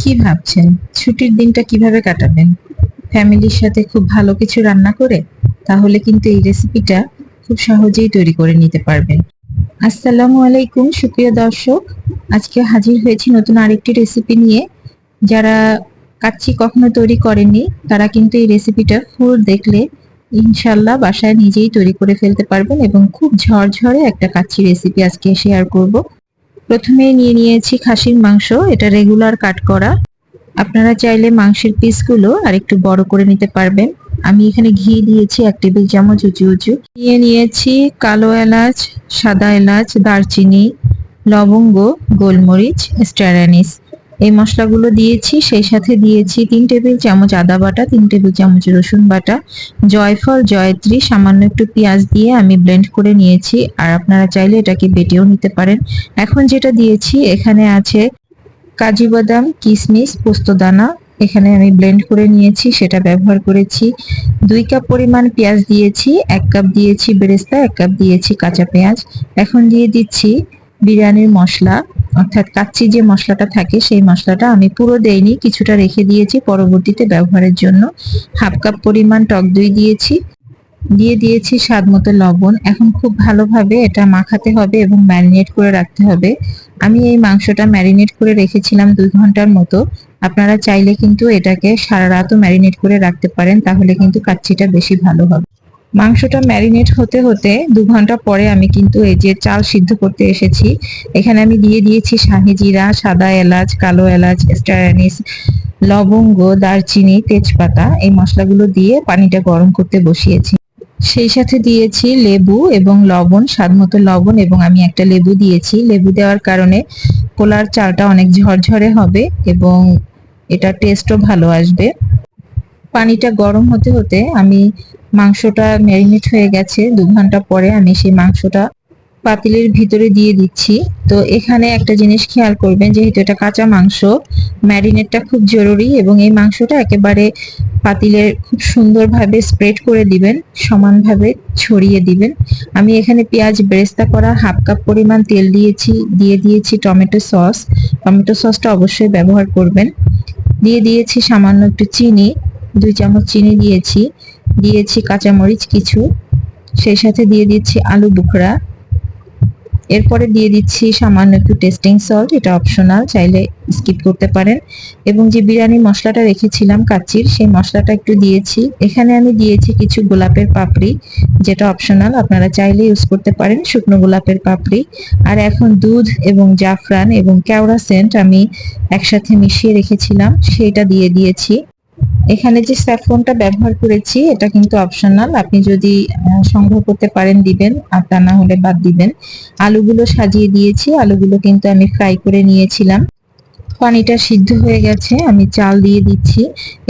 কি ভাবছেন? ছুটির দিনটা কীভাবে কাটাবেন? ফ্যামিলির সাথে খুব ভালো কিছু রান্না করে? তাহলে কিন্তু এই রেসিপিটা খুব সহজেই তৈরি করে নিতে পারবেন। আসসালামু আলাইকুম, সুপ্রিয় দর্শক। আজকে হাজির হয়েছি নতুন আরেকটি রেসিপি নিয়ে। যারা কাচ্চি কখনো তৈরি করেননি, তারা কিন্তু এই রেসিপিটা ফুল দেখলে ইনশাল্লাহ বাসায় নিজেই তৈরি করে ফেলতে পারবেন এবং খুব ঝরঝরে একটা কাচ্চি রেসিপি আজকে শেয়ার করব। প্রথমে নিয়ে নিয়েছি খাসির মাংস, এটা রেগুলার কাট করা। আপনারা চাইলে মাংসের পিসগুলো আর একটু বড় করে নিতে পারবেন। আমি এখানে ঘি দিয়েছি এক টেবিল চামচ উঁচু উঁচু। নিয়ে নিয়েছি কালো এলাচ, সাদা এলাচ, দারচিনি, লবঙ্গ, গোলমরিচ স্টারানিস এই মশলাগুলো দিয়েছি, সেই সাথে দিয়েছি তিন টেবিল চামচ আদা বাটা, তিন টেবিল চামচ রসুন বাটা। জয়ফল, জয়ত্রী, সামান্য একটু পেঁয়াজ দিয়ে আমি ব্লেন্ড করে নিয়েছি। আর আপনারা চাইলে এটাকে বেটেও নিতে পারেন। এখন যেটা দিয়েছি, এখানে আছে কাজু বাদাম কিশমিশ পোস্তদানা এখানে আমি ব্লেন্ড করে নিয়েছি, সেটা ব্যবহার করেছি। দুই কাপ পরিমাণ পেঁয়াজ দিয়েছি, এক কাপ দিয়েছি বেরেস্তা, এক কাপ দিয়েছি কাঁচা পেঁয়াজ। এখন দিয়ে দিচ্ছি বিরিয়ানির মশলা। অর্থাৎ কাচ্চি যে মশলাটা থাকে, সেই মশলাটা আমি পুরো দেইনি, কিছুটা রেখে দিয়েছি পরবর্তীতে ব্যবহারের জন্য। হাফ কাপ পরিমাণ টক দই দিয়েছি। দিয়ে দিয়েছি স্বাদ মতো লবণ। এখন খুব ভালোভাবে এটা মাখাতে হবে এবং ম্যারিনেট করে রাখতে হবে। আমি এই মাংসটা ম্যারিনেট করে রেখেছিলাম দুই ঘণ্টার মতো। আপনারা চাইলে কিন্তু এটাকে সারা রাতও ম্যারিনেট করে রাখতে পারেন, তাহলে কিন্তু কাচ্চিটা বেশি ভালো হবে। মাংসটা ম্যারিনেট হতে হতে দু ঘণ্টা পরে আমি কিন্তু এই যে চাল সিদ্ধ করতে এসেছি। এখানে আমি দিয়ে দিয়েছি শাহি জিরা, সাদা এলাচ, কালো এলাচ স্টারানিস লবঙ্গ, দারচিনি, তেজপাতা এই মশলাগুলো দিয়ে পানিটা গরম করতে বসিয়েছি। সেই সাথে দিয়েছি লেবু এবং লবণ, স্বাদ মতো লবণ এবং আমি একটা লেবু দিয়েছি। লেবু দেওয়ার কারণে পোলার চালটা অনেক ঝরঝরে হবে এবং এটা টেস্টও ভালো আসবে। পানিটা গরম হতে হতে আমি মাংসটা ম্যারিনেট হয়ে গেছে। দু ঘণ্টা পরে আমি সেই মাংসটা পাতিলের ভিতরে দিয়ে দিচ্ছি। তো এখানে একটা জিনিস খেয়াল করবেন, যেহেতু এটা কাঁচা মাংস, ম্যারিনেটটা খুব জরুরি এবং এই মাংসটা একেবারে পাতিলের খুব সুন্দরভাবে স্প্রেড করে দিবেন, সমানভাবে ছড়িয়ে দিবেন। আমি এখানে পেঁয়াজ বেরেস্তা করা হাফ কাপ পরিমাণ তেল দিয়েছি, দিয়ে দিয়েছি টমেটো সস। টমেটো সসটা অবশ্যই ব্যবহার করবেন। দিয়ে দিয়েছি সামান্য একটু চিনি, দুই চামচ চিনি দিয়েছি। দিয়েছি কাঁচামরিচ কিছু, সেই সাথে দিয়ে দিচ্ছি আলু বুখরা এরপরে দিয়ে দিচ্ছি সামান্য একটু টেস্টিং সল্ট এটা অপশনাল চাইলে স্কিপ করতে পারেন। এবং যে বিরিয়ানি মশলাটা রেখেছিলাম কাচ্চির, সেই মশলাটা একটু দিয়েছি। এখানে আমি দিয়েছি কিছু গোলাপের পাপড়ি, যেটা অপশনাল আপনারা চাইলে ইউজ করতে পারেন শুকনো গোলাপের পাপড়ি। আর এখন দুধ এবং জাফরান এবং কেওড়া সেন্ট আমি একসাথে মিশিয়ে রেখেছিলাম সেটা দিয়ে দিয়েছি। এখানে যে স্যাফরনটা ব্যবহার করেছি, এটা কিন্তু অপশনাল আপনি যদি সংগ্রহ করতে পারেন, দিবেন। আর তা না হলে বাদ দিবেন। আলুগুলো সাজিয়ে দিয়েছি। আলুগুলো কিন্তু আমি ফ্রাই করে নিয়েছিলাম। পানিটা সিদ্ধ হয়ে গেছে, আমি চাল দিয়ে দিচ্ছি।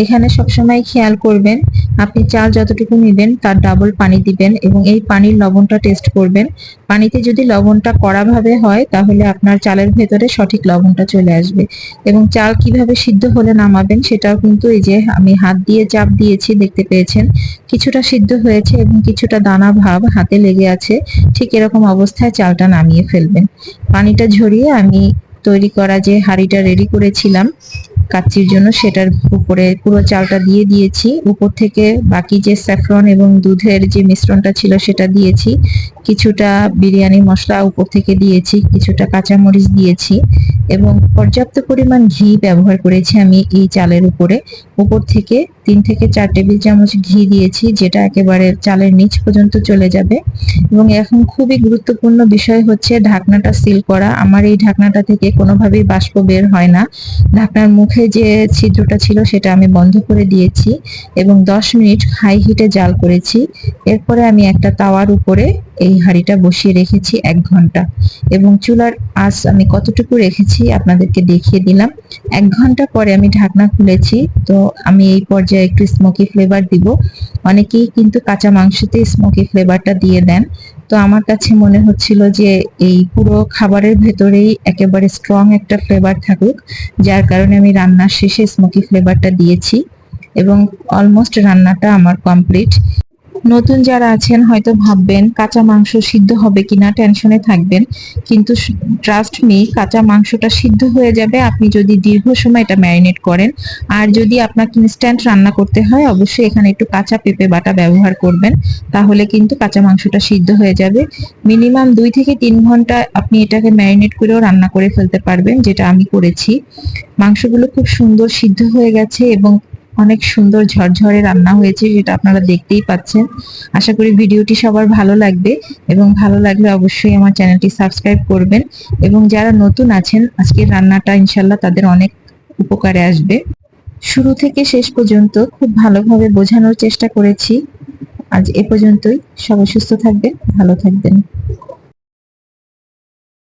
এখানে সবসময় খেয়াল করবেন, আপনি চাল যতটুকু নেবেন তার ডাবল পানি দিবেন এবং এই পানির লবণটা টেস্ট করবেন। পানিতে যদি লবণটা কড়াভাবে হয়, তাহলে আপনার চালের ভেতরে সঠিক লবণটা চলে আসবে। এবং চাল কীভাবে সিদ্ধ হলে নামাবেন, সেটাও কিন্তু এই যে আমি হাত দিয়ে চাপ দিয়েছি, দেখতে পেয়েছেন। কিছুটা সিদ্ধ হয়েছে এবং কিছুটা দানা ভাব হাতে লেগে আছে। ঠিক এরকম অবস্থায় চালটা নামিয়ে ফেলবেন। পানিটা ঝরিয়ে আমি তৈরি করা যে হাঁড়িটা রেডি করেছিলাম, কাচ্চির জন্য সেটার উপরে পুরো চালটা দিয়ে দিয়েছি। উপর থেকে বাকি যে স্যাফরন এবং দুধের যে মিশ্রণটা ছিল সেটা দিয়েছি। কিছুটা বিরিয়ানি মশলা উপর থেকে দিয়েছি, কিছুটা কাঁচামরিচ দিয়েছি এবং পর্যাপ্ত পরিমাণ ঘি ব্যবহার করেছি আমি এই চালের উপরে। উপর থেকে তিন থেকে চার টেবিল চামচ ঘি দিয়েছি, যেটা একেবারে চালের নিচ পর্যন্ত চলে যাবে। এবং এখন খুবই গুরুত্বপূর্ণ বিষয় হচ্ছে ঢাকনাটা সিল করা। আমার এই ঢাকনাটা থেকে কোনোভাবেই বাষ্প বের হয় না। ঢাকনার মুখে যে ছিদ্রটা ছিল সেটা আমি বন্ধ করে দিয়েছি এবং দশ মিনিট হাই হিটে জাল করেছি। এরপরে আমি একটা তাওয়ার উপরে এই হাঁড়িটা বসিয়ে রেখেছি এক ঘণ্টা। এবং চুলার আঁচ আমি কতটুকু রেখেছি আপনাদেরকে দেখিয়ে দিলাম। এক ঘণ্টা পরে আমি ঢাকনা খুলেছি, তো আমি এই পর্যায়ে একটু স্মোকি ফ্লেভার দিব। অনেকেই কিন্তু কাঁচা মাংসতে স্মোকি ফ্লেভারটা দিয়ে দেন। তো আমার কাছে মনে হচ্ছিল যে এই পুরো খাবারের ভেতরেই একেবারে স্ট্রং একটা ফ্লেভার থাকুক, যার কারণে আমি রান্নার শেষে স্মোকি ফ্লেভারটা দিয়েছি। এবং অলমোস্ট রান্নাটা আমার কমপ্লিট নতুন যারা আছেন হয়তো ভাববেন কাঁচা মাংস সিদ্ধ হবে কিনা, টেনশনে থাকবেন। কিন্তু ট্রাস্ট মি কাঁচা মাংসটা সিদ্ধ হয়ে যাবে। আপনি যদি দীর্ঘ সময় এটা ম্যারিনেট করেন, আর যদি আপনাকে ইনস্ট্যান্ট রান্না করতে হয়, অবশ্যই এখানে একটু কাঁচা পেঁপে বাটা ব্যবহার করবেন। তাহলে কিন্তু কাঁচা মাংসটা সিদ্ধ হয়ে যাবে। মিনিমাম দুই থেকে তিন ঘণ্টা আপনি এটাকে ম্যারিনেট করেও রান্না করে ফেলতে পারবেন, যেটা আমি করেছি। মাংসগুলো খুব সুন্দর সিদ্ধ হয়ে গেছে এবং অনেক সুন্দর ঝরঝরে রান্না হয়েছে যেটা আপনারা দেখতেই পাচ্ছেন। আশা করি ভিডিওটি সবার ভালো লাগবে এবং ভালো লাগলে অবশ্যই আমার চ্যানেলটি সাবস্ক্রাইব করবেন এবং যারা নতুন আছেন, আজকের রান্নাটা ইনশাল্লাহ তাদের অনেক উপকারে আসবে। শুরু থেকে শেষ পর্যন্ত খুব ভালোভাবে বোঝানোর চেষ্টা করেছি। আজ এ পর্যন্তই। সবাই সুস্থ থাকবেন, ভালো থাকবেন।